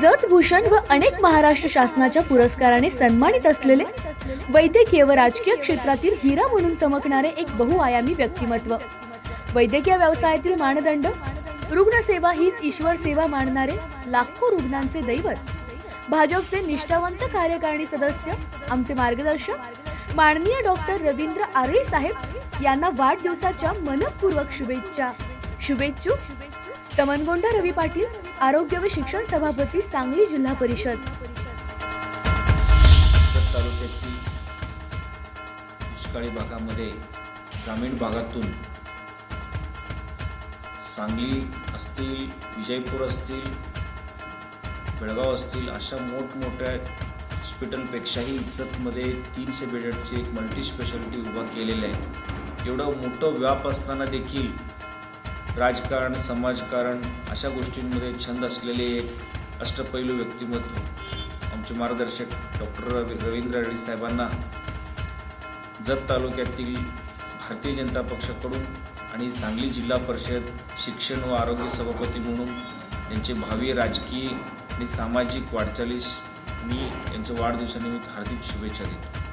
जत भूषण व अनेक महाराष्ट्र शासनाच्या पुरस्काराने सन्मानित असलेले वैद्यकीय व राजकीय क्षेत्रातील हिरा म्हणून चमकणारे एक बहुआयामी व्यक्तिमत्व. वैद्यकीय व्यवसायातील मानदंड रुग्णसेवा हीच ईश्वर सेवा मानणारे लाखो रुग्णांचे दैवत. भाजपचे निष्ठावंत कार्यकारिणी सदस्य आमचे मार्गदर्शक माननीय डॉक्टर रवींद्र आरळी साहेब यांना वाढदिवसाच्या मनपूर्वक शुभेच्छा. शुभेच्छू तमनगोंडा रवी पाटील आरोग्य व शिक्षण सभापती सांगली जिल्हा परिषद. तालुक्यातील दुष्काळी भागामध्ये ग्रामीण भागातून सांगली असतील विजयपूर असतील बेळगाव असतील अशा मोठमोठ्या हॉस्पिटलपेक्षाही इज्जतमध्ये तीनशे बेडची एक मल्टी स्पेशालिटी उभा केलेलं आहे. एवढं मोठं व्याप असताना देखील राजकारण समाजकारण अशा गोष्टींमध्ये छंद असलेले एक अष्टपैलू व्यक्तिमत्व. आमचे मार्गदर्शक डॉक्टर रवींद्र रेड्डी साहेबांना जत तालुक्यातील भारतीय जनता पक्षाकडून आणि सांगली जिल्हा परिषद शिक्षण व आरोग्य सभापती म्हणून त्यांचे भावी राजकीय आणि सामाजिक वाटचालीस मी यांच्या वाढदिवसानिमित्त हार्दिक शुभेच्छा देतो.